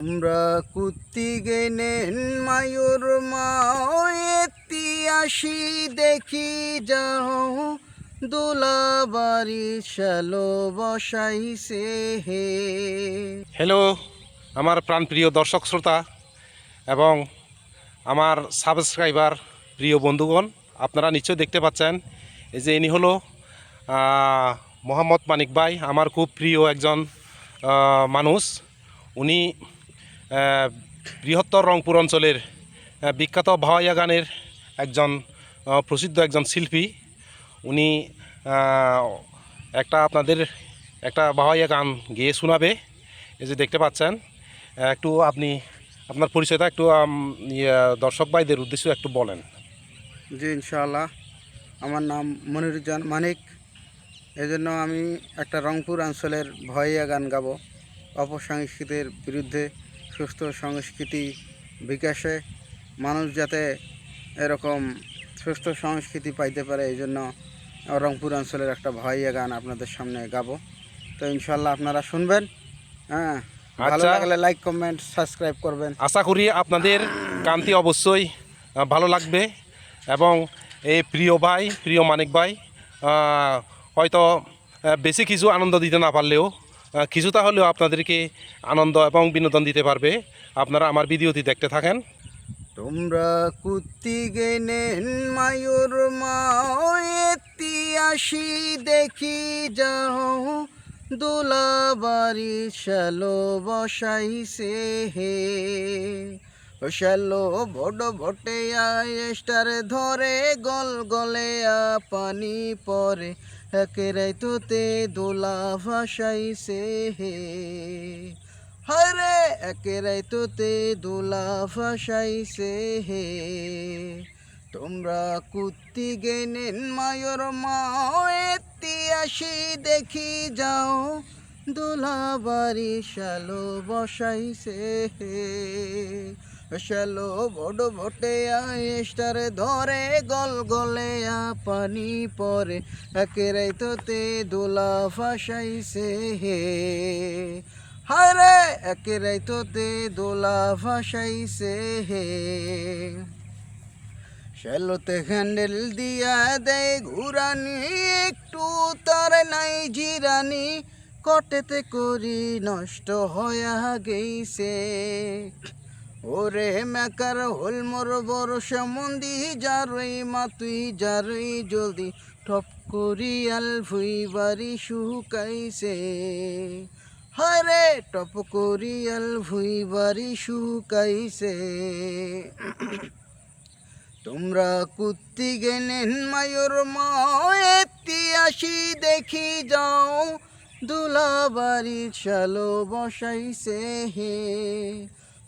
আমরা কুত্তি গেনেন মায়ুর মায়েতি আসি দেখি যাও। দোলাবাড়ি শালো বসাইছে হে। হ্যালো আমার প্রাণপ্রিয় দর্শক শ্রোতা এবং আমার সাবস্ক্রাইবার প্রিয় বন্ধুগণ, আপনারা নিশ্চয়ই দেখতে পাচ্ছেন, এই যে ইনি হলো মোহাম্মদ মানিক ভাই, আমার খুব প্রিয় একজন মানুষ। উনি বৃহত্তর রংপুর অঞ্চলের বিখ্যাত ভাওয়াইয়া গানের একজন প্রসিদ্ধ একজন শিল্পী। উনি একটা আপনাদের একটা ভাওয়াইয়া গান গেয়ে শোনাবে। এই যে দেখতে পাচ্ছেন একটু আপনি আপনার পরিচয়টা একটু দর্শক ভাইদের উদ্দেশ্যে একটু বলেন। জি, ইনশাআল্লাহ। আমার নাম মনিরুজ্জান মানিক। এজন্য আমি একটা রংপুর অঞ্চলের ভয়াইয়া গান গাবো। অপসংস্কৃতির বিরুদ্ধে সুস্থ সংস্কৃতি বিকাশে মানুষ যাতে এরকম সুস্থ সংস্কৃতি পাইতে পারে এই জন্য রংপুর অঞ্চলের একটা ভয়াইয়া গান আপনাদের সামনে গাবো। তো ইনশাল্লাহ আপনারা শুনবেন। হ্যাঁ ভালো আচ্ছা। লাগলে লাইক কমেন্ট সাবস্ক্রাইব করবেন। আশা করি আপনাদের গানটি অবশ্যই ভালো লাগবে। এবং এই প্রিয় ভাই প্রিয় মানিক ভাই হয়তো বেশি কিছু আনন্দ দিতে না পারলেও কিছুটা হলেও আপনাদেরকে আনন্দ এবং বিনোদন দিতে পারবে। আপনারা আমার ভিডিওটি দেখতে থাকেন। তোমরা কুত্তি গেনেন, মায়ুর মাতি আসি দেখি যাও দোলাবাড়ি শালো বসাইছে হে। শালো বড় ভটে আয়েস্টার ধরে গল গলে পানি পরে। একেরাই তোতে দোলা ভাসাইছে হে। হরে একেরাই তোতে দোলা ফাঁসাইছে হে। তোমরা কুত্তি গেনেন মায়র মায়েতি আসি দেখি যাও। দোলা বাড়ি শালো বসাইছে হে। শালো বড় ভটে আয়েস্টার ধরে, গল গলে পানি পরে। একেরাই তোতে দোলা ফাঁসাইছে হে। হায়রে একেরাই তোতে দোলা ভাসাইছে হে। শ্যালোতে হ্যান্ডেল দিয়া দেয় ঘুরানি, একটু তার নাই জিরানি। কটেতে করি নষ্ট হয়া গেইছে। ওরে মেকার হল মোর বড় সম্বন্ধি যারই মা, তুই যারই জলদি টপ করি আল ভুই বাড়ি শুকাইছে। হরে টপ করি আল ভুই বাড়ি শুকাইছে। তোমরা কুত্তি গেনেন মায়ুর মায়েতি আসি দেখি যাও। দুলা বাড়ির শালো বসাইছে হে।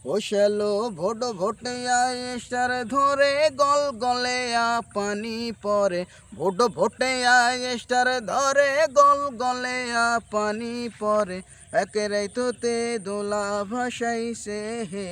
ও শালো ভোট ভোটে আয়েশার ধরে গল গলে আ পানি পরে। ভোট ভোটে আয়েশার ধরে গল গলে আ পানি পরে। একেরাই তোতে দোলা ভাসাইছে হে।